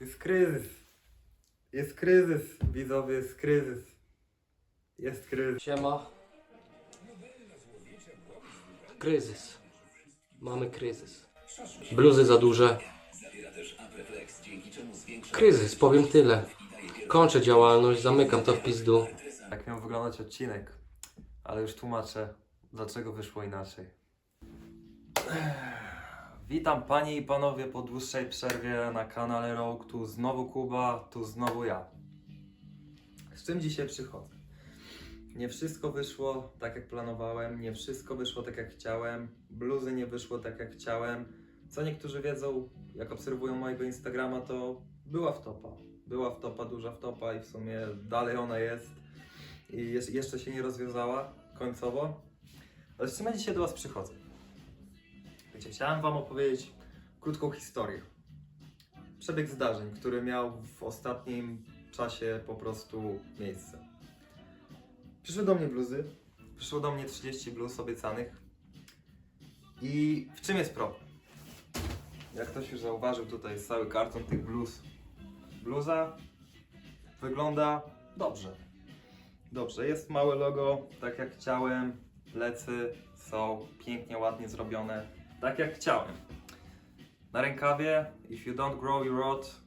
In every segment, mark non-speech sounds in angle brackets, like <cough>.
Jest kryzys. Jest kryzys, widzowie, jest kryzys. Jest kryzys. Siema. Kryzys. Mamy kryzys. Bluzy za duże. Kryzys, powiem tyle. Kończę działalność, zamykam to w pizdu. Tak miał wyglądać odcinek, ale już tłumaczę, dlaczego wyszło inaczej. Witam panie i panowie po dłuższej przerwie na kanale Rogue. Tu znowu Kuba, tu znowu ja. Z czym dzisiaj przychodzę? Nie wszystko wyszło tak jak planowałem, nie wszystko wyszło tak jak chciałem, bluzy nie wyszło tak jak chciałem. Co niektórzy wiedzą, jak obserwują mojego Instagrama, to była wtopa. Była wtopa, duża wtopa i w sumie dalej ona jest i jeszcze się nie rozwiązała końcowo. Ale z czym ja dzisiaj do Was przychodzę? Wiecie, chciałem Wam opowiedzieć krótką historię. Przebieg zdarzeń, który miał w ostatnim czasie po prostu miejsce. Przyszły do mnie bluzy, przyszło do mnie 30 bluz obiecanych i w czym jest problem? Jak ktoś już zauważył, tutaj jest cały karton tych bluz. Bluza wygląda dobrze. Dobrze, jest małe logo, tak jak chciałem. Plecy są pięknie, ładnie zrobione, tak jak chciałem. Na rękawie, if you don't grow your rod,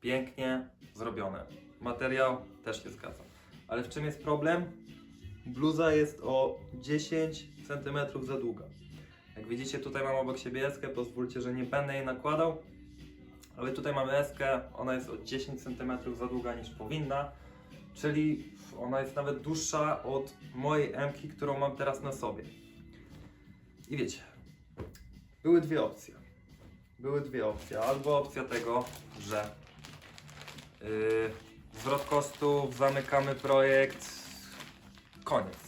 pięknie zrobione. Materiał też się zgadza. Ale w czym jest problem? Bluza jest o 10 cm za długa. Jak widzicie, tutaj mam obok siebie eskę, pozwólcie, że nie będę jej nakładał. Ale tutaj mamy eskę, ona jest o 10 cm za długa niż powinna. Czyli ona jest nawet dłuższa od mojej Mki, którą mam teraz na sobie. I wiecie, były dwie opcje. Były dwie opcje. Albo opcja tego, że yy, zwrot kosztów, zamykamy projekt, koniec.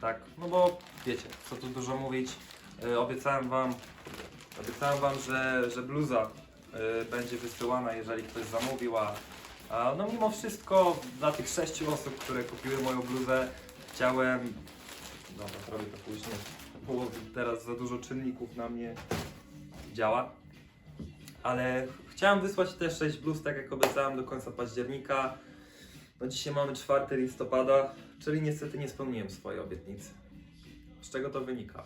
Tak, no bo wiecie, co tu dużo mówić. Yy, obiecałem wam, obiecałem wam, że, że bluza yy, będzie wysyłana, jeżeli ktoś zamówił, a a no mimo wszystko dla tych sześciu osób, które kupiły moją bluzę, chciałem. Dobra, zrobię to później, bo teraz za dużo czynników na mnie działa. Ale chciałem wysłać też 6 bluz, tak jak obiecałem, do końca października. No dzisiaj mamy 4 listopada, czyli niestety nie spełniłem swojej obietnicy. Z czego to wynika?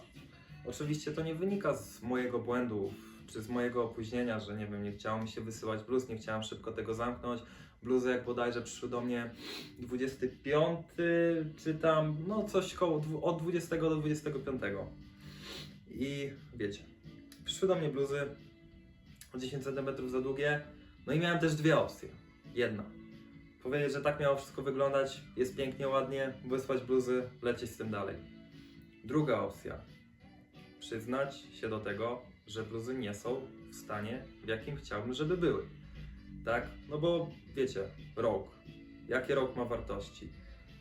Oczywiście to nie wynika z mojego błędu, z mojego opóźnienia, że nie wiem, nie chciało mi się wysyłać bluz, nie chciałem szybko tego zamknąć. Bluzy jak bodajże przyszły do mnie 25, czy tam, no coś koło od 20 do 25. I wiecie, przyszły do mnie bluzy o 10 cm za długie, no i miałem też dwie opcje. Jedna, powiedzieć, że tak miało wszystko wyglądać, jest pięknie, ładnie, wysłać bluzy, lecieć z tym dalej. Druga opcja, przyznać się do tego, że bluzy nie są w stanie, w jakim chciałbym, żeby były. Tak? No bo wiecie, rok. Jakie rok ma wartości?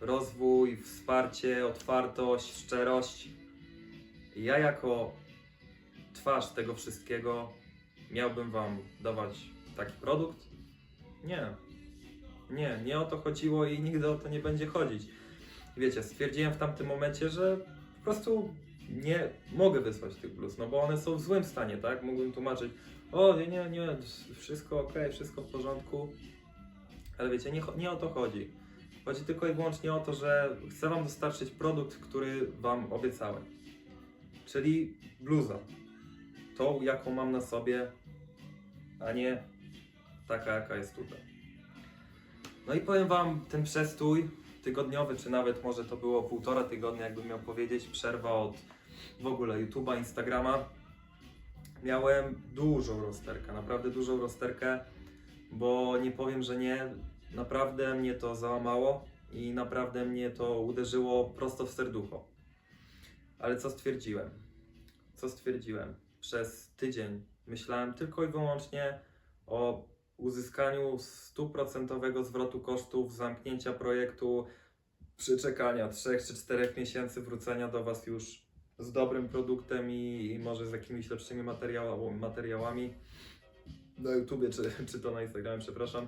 Rozwój, wsparcie, otwartość, szczerość. Ja jako twarz tego wszystkiego miałbym wam dawać taki produkt? Nie. Nie, nie o to chodziło i nigdy o to nie będzie chodzić. Wiecie, stwierdziłem w tamtym momencie, że po prostu nie mogę wysłać tych bluz, no bo one są w złym stanie, tak? Mógłbym tłumaczyć, o nie, nie, nie, wszystko ok, wszystko w porządku. Ale wiecie, nie, nie o to chodzi. Chodzi tylko i wyłącznie o to, że chcę Wam dostarczyć produkt, który Wam obiecałem. Czyli bluza. Tą, jaką mam na sobie, a nie taka, jaka jest tutaj. No i powiem Wam, ten przestój tygodniowy, czy nawet może to było półtora tygodnia, jakbym miał powiedzieć, przerwa od w ogóle YouTube'a, Instagrama, miałem dużą rozterkę, naprawdę dużą rozterkę, bo nie powiem, że nie, naprawdę mnie to załamało i naprawdę mnie to uderzyło prosto w serducho. Ale co stwierdziłem? Co stwierdziłem? Przez tydzień myślałem tylko i wyłącznie o uzyskaniu stuprocentowego zwrotu kosztów zamknięcia projektu, przyczekania 3 czy 4 miesięcy, wrócenia do Was już z dobrym produktem i, i może z jakimiś lepszymi materiałami, na YouTubie czy, czy to na Instagramie, przepraszam.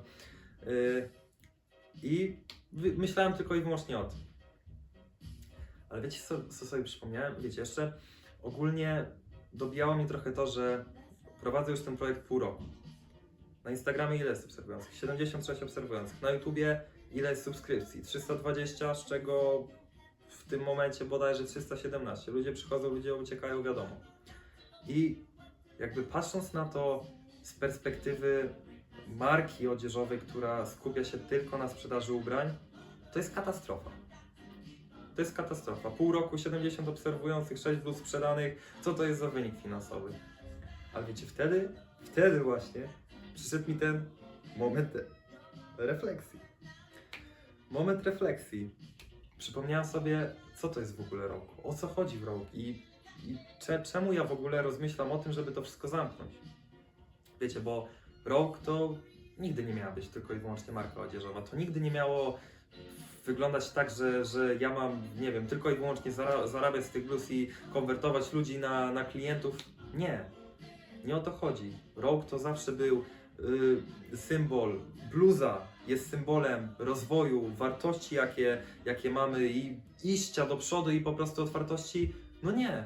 Yy, I myślałem tylko i wyłącznie o tym. Ale wiecie, co, co sobie przypomniałem? Wiecie, jeszcze ogólnie dobijało mnie trochę to, że prowadzę już ten projekt pół roku. Na Instagramie ile jest obserwujących? 76 obserwujących. Na YouTubie ile jest subskrypcji? 320, z czego w tym momencie bodajże 317. Ludzie przychodzą, ludzie uciekają, wiadomo. I jakby patrząc na to z perspektywy marki odzieżowej, która skupia się tylko na sprzedaży ubrań, to jest katastrofa. To jest katastrofa. Pół roku 70 obserwujących, 6 bluz sprzedanych. Co to jest za wynik finansowy? Ale wiecie, wtedy, wtedy właśnie przyszedł mi ten moment refleksji. Moment refleksji. Przypomniałem sobie, co to jest w ogóle rok, o co chodzi w rok i, i cze, czemu ja w ogóle rozmyślam o tym, żeby to wszystko zamknąć. Wiecie, bo rok to nigdy nie miała być tylko i wyłącznie marka odzieżowa. To nigdy nie miało wyglądać tak, że, że ja mam, nie wiem, tylko i wyłącznie zara- zarabiać z tych bluz i konwertować ludzi na, na klientów. Nie. Nie o to chodzi. Rok to zawsze był symbol, bluza jest symbolem rozwoju, wartości, jakie, jakie mamy i iścia do przodu i po prostu otwartości. No nie.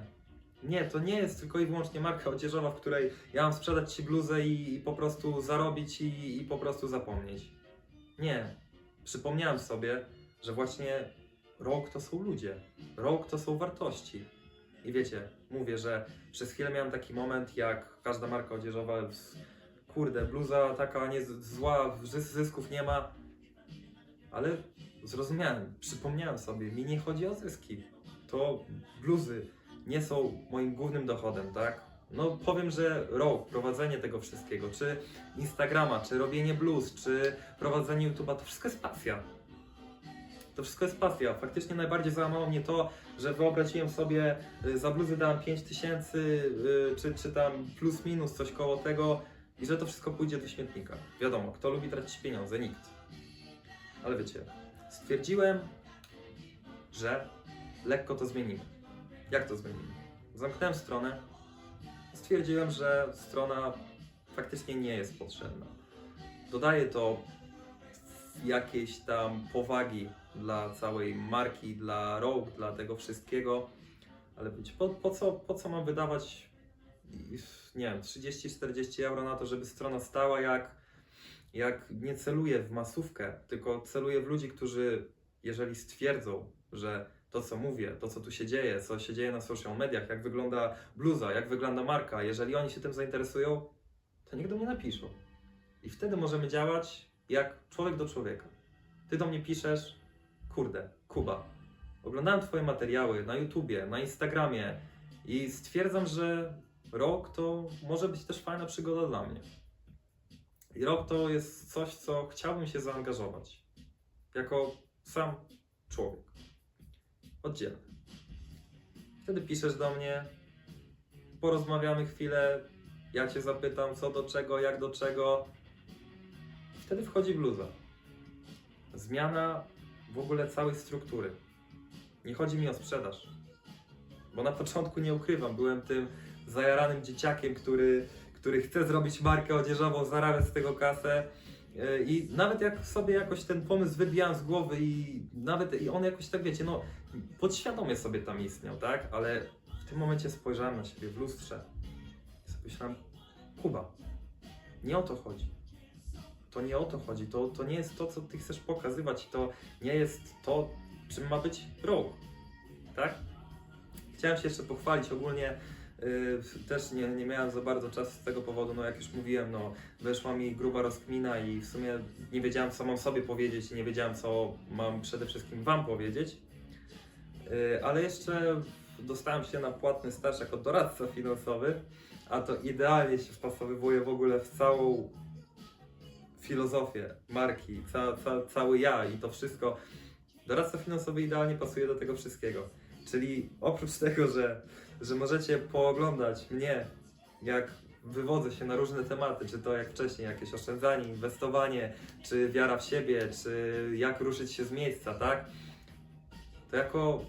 Nie, to nie jest tylko i wyłącznie marka odzieżowa, w której ja mam sprzedać Ci bluzę i, i po prostu zarobić i, i po prostu zapomnieć. Nie. Przypomniałem sobie, że właśnie rok to są ludzie. Rok to są wartości. I wiecie, mówię, że przez chwilę miałem taki moment, jak każda marka odzieżowa, kurde, bluza taka nie zła, zys- zysków nie ma, ale zrozumiałem, przypomniałem sobie, mi nie chodzi o zyski. To bluzy nie są moim głównym dochodem, tak? No powiem, że rok, prowadzenie tego wszystkiego, czy Instagrama, czy robienie bluz, czy prowadzenie YouTube'a, to wszystko jest pasja. To wszystko jest pasja. Faktycznie najbardziej załamało mnie to, że wyobraziłem sobie, y, za bluzy dałem 5 tysięcy, y, czy, czy tam plus minus coś koło tego i że to wszystko pójdzie do śmietnika. Wiadomo, kto lubi tracić pieniądze? Nikt. Ale wiecie, stwierdziłem, że lekko to zmienimy. Jak to zmienimy? Zamknąłem stronę, stwierdziłem, że strona faktycznie nie jest potrzebna. Dodaję to jakiejś tam powagi dla całej marki, dla Rogue, dla tego wszystkiego. Ale wiecie, po, po, co, po co mam wydawać nie wiem, 30-40 euro na to, żeby strona stała jak, jak nie celuję w masówkę, tylko celuję w ludzi, którzy jeżeli stwierdzą, że to co mówię, to co tu się dzieje, co się dzieje na social mediach, jak wygląda bluza, jak wygląda marka, jeżeli oni się tym zainteresują, to niech do mnie napiszą. I wtedy możemy działać jak człowiek do człowieka. Ty do mnie piszesz, kurde, Kuba, oglądałem Twoje materiały na YouTubie, na Instagramie i stwierdzam, że rok to może być też fajna przygoda dla mnie. I rok to jest coś, co chciałbym się zaangażować. Jako sam człowiek. Oddzielny. Wtedy piszesz do mnie, porozmawiamy chwilę, ja Cię zapytam co do czego, jak do czego. Wtedy wchodzi bluza. Zmiana w ogóle całej struktury. Nie chodzi mi o sprzedaż. Bo na początku nie ukrywam, byłem tym zajaranym dzieciakiem, który, który chce zrobić markę odzieżową, zarabiać z tego kasę. Yy, I nawet jak sobie jakoś ten pomysł wybijałem z głowy i nawet i on jakoś tak wiecie, no podświadomie sobie tam istniał, tak? Ale w tym momencie spojrzałem na siebie w lustrze i sobie myślałem, Kuba, nie o to chodzi. To nie o to chodzi, to, to nie jest to, co ty chcesz pokazywać, to nie jest to, czym ma być rok, tak? Chciałem się jeszcze pochwalić ogólnie, też nie, nie miałem za bardzo czasu z tego powodu, no jak już mówiłem, no weszła mi gruba rozkmina i w sumie nie wiedziałem, co mam sobie powiedzieć i nie wiedziałem, co mam przede wszystkim Wam powiedzieć. Yy, ale jeszcze dostałem się na płatny staż jako doradca finansowy, a to idealnie się wpasowywuje w ogóle w całą filozofię marki, ca, ca, cały ja i to wszystko. Doradca finansowy idealnie pasuje do tego wszystkiego. Czyli oprócz tego, że, że możecie pooglądać mnie, jak wywodzę się na różne tematy, czy to jak wcześniej jakieś oszczędzanie, inwestowanie, czy wiara w siebie, czy jak ruszyć się z miejsca, tak? To jako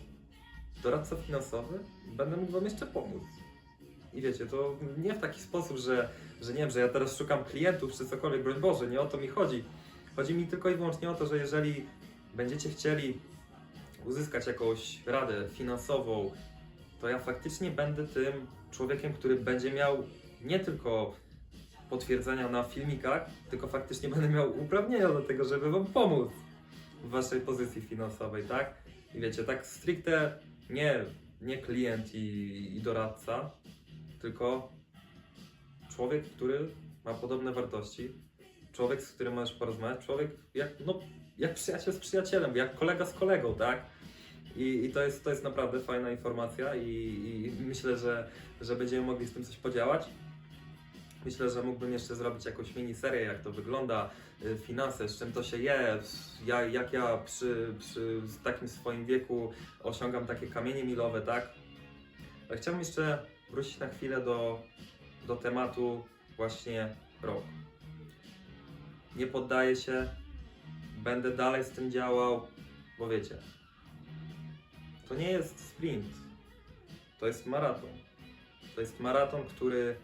doradca finansowy będę mógł Wam jeszcze pomóc. I wiecie, to nie w taki sposób, że, że nie wiem, że ja teraz szukam klientów czy cokolwiek, broń Boże, nie o to mi chodzi. Chodzi mi tylko i wyłącznie o to, że jeżeli będziecie chcieli uzyskać jakąś radę finansową, to ja faktycznie będę tym człowiekiem, który będzie miał nie tylko potwierdzenia na filmikach, tylko faktycznie będę miał uprawnienia do tego, żeby wam pomóc w waszej pozycji finansowej, tak? I wiecie, tak stricte nie, nie klient i, i doradca, tylko człowiek, który ma podobne wartości, człowiek, z którym możesz porozmawiać, człowiek jak, no, jak przyjaciel z przyjacielem, jak kolega z kolegą, tak? I, i to, jest, to jest naprawdę fajna informacja i, i myślę, że, że będziemy mogli z tym coś podziałać. Myślę, że mógłbym jeszcze zrobić jakąś miniserię, jak to wygląda, y, finanse, z czym to się je, ja, jak ja przy, przy takim swoim wieku osiągam takie kamienie milowe, tak? Ale chciałbym jeszcze wrócić na chwilę do, do tematu właśnie roku. Nie poddaję się, będę dalej z tym działał, bo wiecie, to nie jest sprint, to jest maraton. To jest maraton, który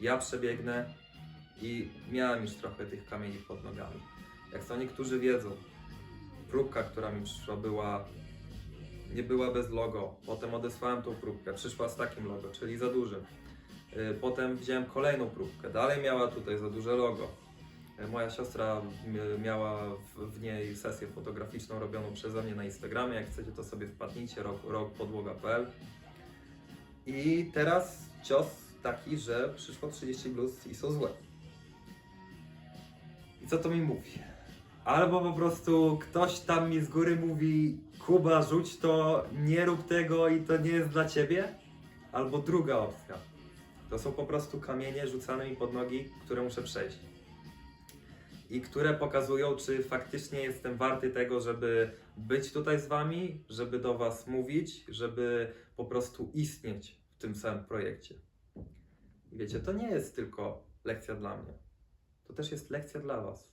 ja przebiegnę i miałem już trochę tych kamieni pod nogami. Jak to niektórzy wiedzą, próbka, która mi przyszła, była nie była bez logo. Potem odesłałem tą próbkę, przyszła z takim logo, czyli za dużym. Y, Potem wziąłem kolejną próbkę, dalej miała tutaj za duże logo. Moja siostra miała w, niej sesję fotograficzną robioną przeze mnie na Instagramie. Jak chcecie, to sobie wpadnijcie, rok, rokpodłoga.pl. I teraz cios taki, że przyszło 30 plus i są złe. I co to mi mówi? Albo po prostu ktoś tam mi z góry mówi Kuba, rzuć to, nie rób tego i to nie jest dla ciebie. Albo druga opcja. To są po prostu kamienie rzucane mi pod nogi, które muszę przejść. I które pokazują, czy faktycznie jestem warty tego, żeby być tutaj z wami, żeby do was mówić, żeby po prostu istnieć w tym samym projekcie. Wiecie, to nie jest tylko lekcja dla mnie. To też jest lekcja dla was.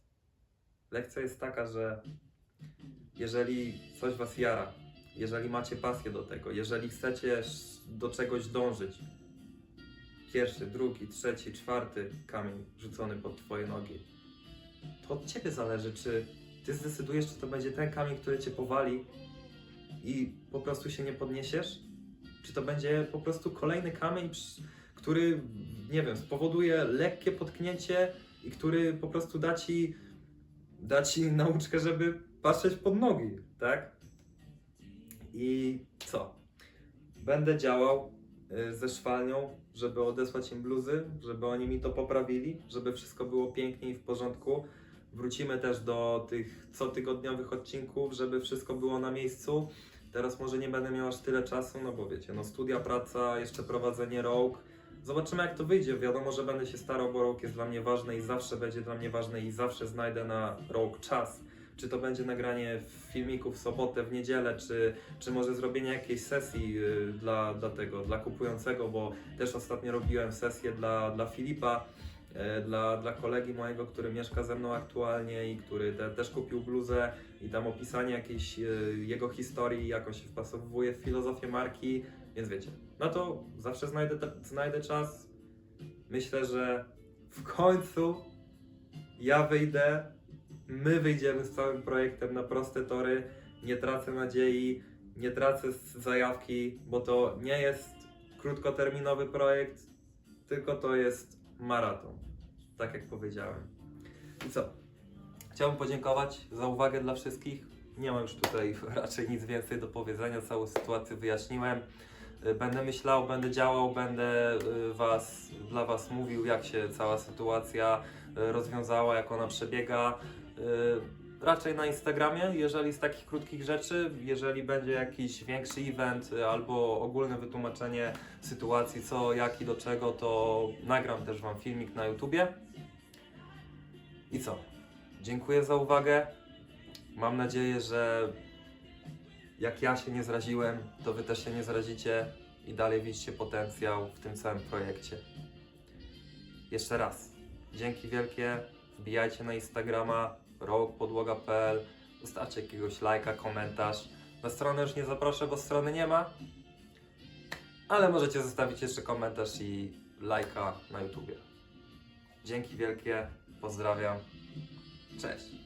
Lekcja jest taka, że jeżeli coś was jara, jeżeli macie pasję do tego, jeżeli chcecie do czegoś dążyć, pierwszy, drugi, trzeci, czwarty kamień rzucony pod twoje nogi, to od ciebie zależy, czy ty zdecydujesz, czy to będzie ten kamień, który cię powali i po prostu się nie podniesiesz, czy to będzie po prostu kolejny kamień, który, nie wiem, spowoduje lekkie potknięcie i który po prostu da ci, da ci nauczkę, żeby patrzeć pod nogi, tak? I co? Będę działał ze szwalnią, żeby odesłać im bluzy, żeby oni mi to poprawili, żeby wszystko było pięknie i w porządku. Wrócimy też do tych cotygodniowych odcinków, żeby wszystko było na miejscu. Teraz może nie będę miał aż tyle czasu, no bo wiecie, no studia, praca, jeszcze prowadzenie Rogue. Zobaczymy jak to wyjdzie. Wiadomo, że będę się starał, bo Rogue jest dla mnie ważny i zawsze będzie dla mnie ważny i zawsze znajdę na Rogue czas. Czy to będzie nagranie filmików w sobotę, w niedzielę, czy, czy może zrobienie jakiejś sesji y, dla, dla tego, dla kupującego, bo też ostatnio robiłem sesję dla, dla Filipa, e, dla, dla kolegi mojego, który mieszka ze mną aktualnie i który te, też kupił bluzę i tam opisanie jakiejś e, jego historii, jak on się wpasowuje w filozofię marki, więc wiecie, no to zawsze znajdę, znajdę czas. Myślę, że w końcu ja wyjdę, my wyjdziemy z całym projektem na proste tory, nie tracę nadziei, nie tracę zajawki, bo to nie jest krótkoterminowy projekt, tylko to jest maraton, tak jak powiedziałem. I co? Chciałbym podziękować za uwagę dla wszystkich. Nie ma już tutaj <laughs> raczej nic więcej do powiedzenia, całą sytuację wyjaśniłem. Y, Będę myślał, będę działał, będę y, was, dla Was mówił, jak się cała sytuacja y, rozwiązała, jak ona przebiega. Y, Raczej na Instagramie, jeżeli z takich krótkich rzeczy, jeżeli będzie jakiś większy event y, albo ogólne wytłumaczenie sytuacji, co, jak i do czego, to nagram też Wam filmik na YouTubie. I co? Dziękuję za uwagę. Mam nadzieję, że jak ja się nie zraziłem, to Wy też się nie zrazicie i dalej widzicie potencjał w tym całym projekcie. Jeszcze raz, dzięki wielkie. Wbijajcie na Instagrama roguepodłoga.pl Zostawcie jakiegoś lajka, komentarz. Na stronę już nie zaproszę, bo strony nie ma. Ale możecie zostawić jeszcze komentarz i lajka na YouTubie. Dzięki wielkie, pozdrawiam. Cześć.